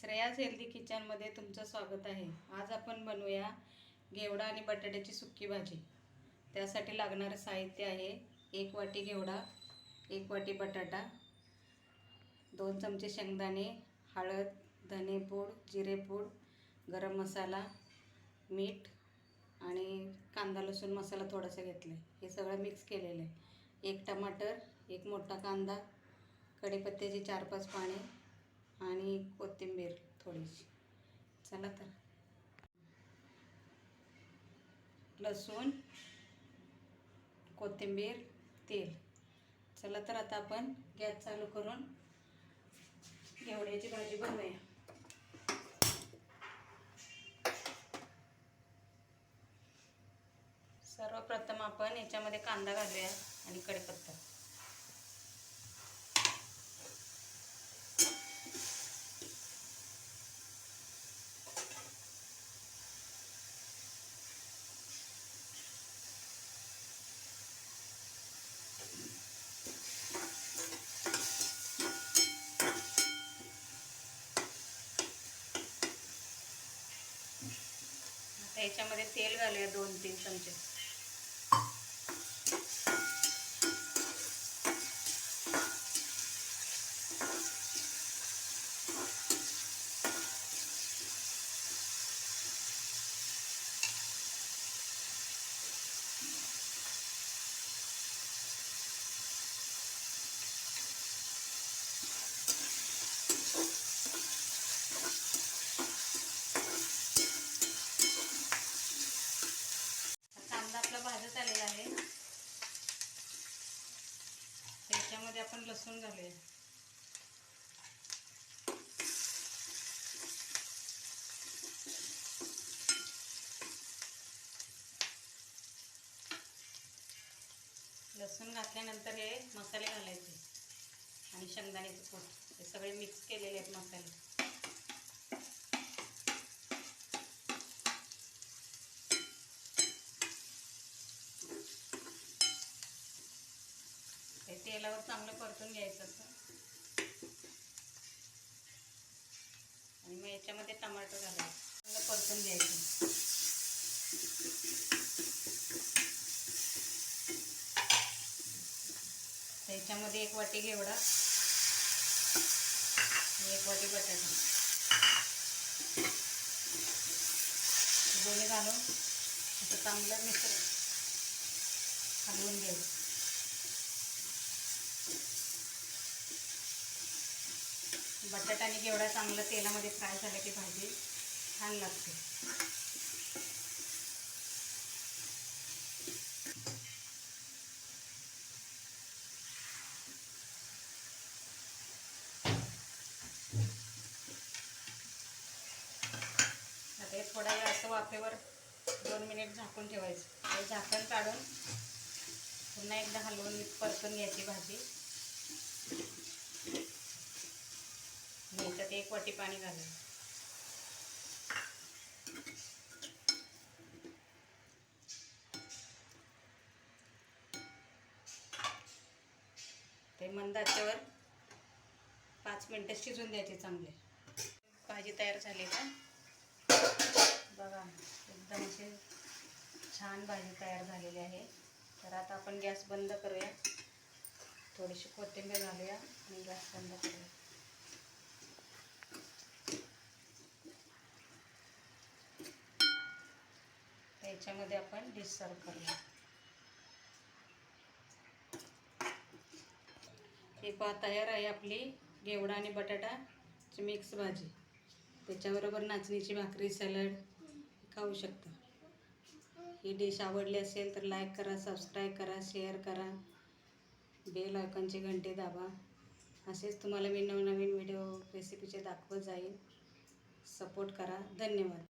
Shreya's healthy किचनमध्ये तुमचं स्वागत आहे. आज आपण बनवूया घेवडा आणि बटाट्याची सुक्की भाजी. त्यासाठी लागणारं साहित्य आहे एक वाटी घेवडा एक वाटी बटाटा दोन चमचे शेंगदाणे हळद धनेपूड जिरेपूड गरम मसाला मीठ आणि कांदा लसूण मसाला थोडासा घेतला आहे हे सगळं मिक्स केलेलं आहे. एक टमाटर एक मोठा कांदा कढीपत्त्याची चार पाच पाने आणि कोथिंबीर थोडीशी. चला तर. लसूण कोथिंबीर तेल. चला तर आता आपण गॅस चालू करून घेवड्याची भाजी बनवूया. सर्वप्रथम आपण याच्यामध्ये कांदा घालूया आणि कढीपत्ता आता याच्यामध्ये तेल घालूया दोन तीन चमचे कांदा आपला भाजत आलेला आहे त्याच्यामध्ये आपण लसूण घालूया. लसूण घातल्यानंतर हे मसाले घालायचे. आणि शेंगदाण्याचे पोट. हे सगळे मिक्स केलेले आहेत मसाले. ते तेलावर चांगलं परतून घ्यायचं असं. आणि मग याच्यामध्ये टमाटर घालायचं. चांगलं परतून घ्यायचं. याच्यामध्ये एक वाटी घेवडा. एक वाटी बटाटा. दोन्ही घालून असं चांगलं मिश्र हलवून घ्यायचं. बटाटा आणि घेवडा चांगलं तेलामध्ये फ्राय झालं की भाजी छान लागते. आता हे थोडा वेळ असं वाफेवर दोन मिनिट झाकून ठेवायचं. हे झाकण काढून पुन्हा एकदा हलवून परतून घ्यायची भाजी आणि याच्यात एक वाटी पाणी घालायचं. ते मंद आच्यावर पाच मिनटं शिजून द्यायचे चांगले. भाजी तयार झाली का? बघा एकदम अशी छान भाजी तयार झालेली आहे. तर आता आपण गॅस बंद करूया. थोडीशी कोथिंबीर घालूया आणि गॅस बंद करूया. त्याच्यामध्ये आपण डिश सर्व करूया. हे पहा तयार आहे आपली घेवडा आणि बटाटाची मिक्स भाजी. त्याच्याबरोबर नाचणीची भाकरी सॅलड खाऊ शकता. ही डिश आवडली असेल तर लाईक करा सबस्क्राईब करा शेअर करा. बेल आयकॉनचे घंटे दाबा. असेच तुम्हाला मी नवनवीन व्हिडिओ रेसिपीचे दाखवत जाईल सपोर्ट करा. धन्यवाद.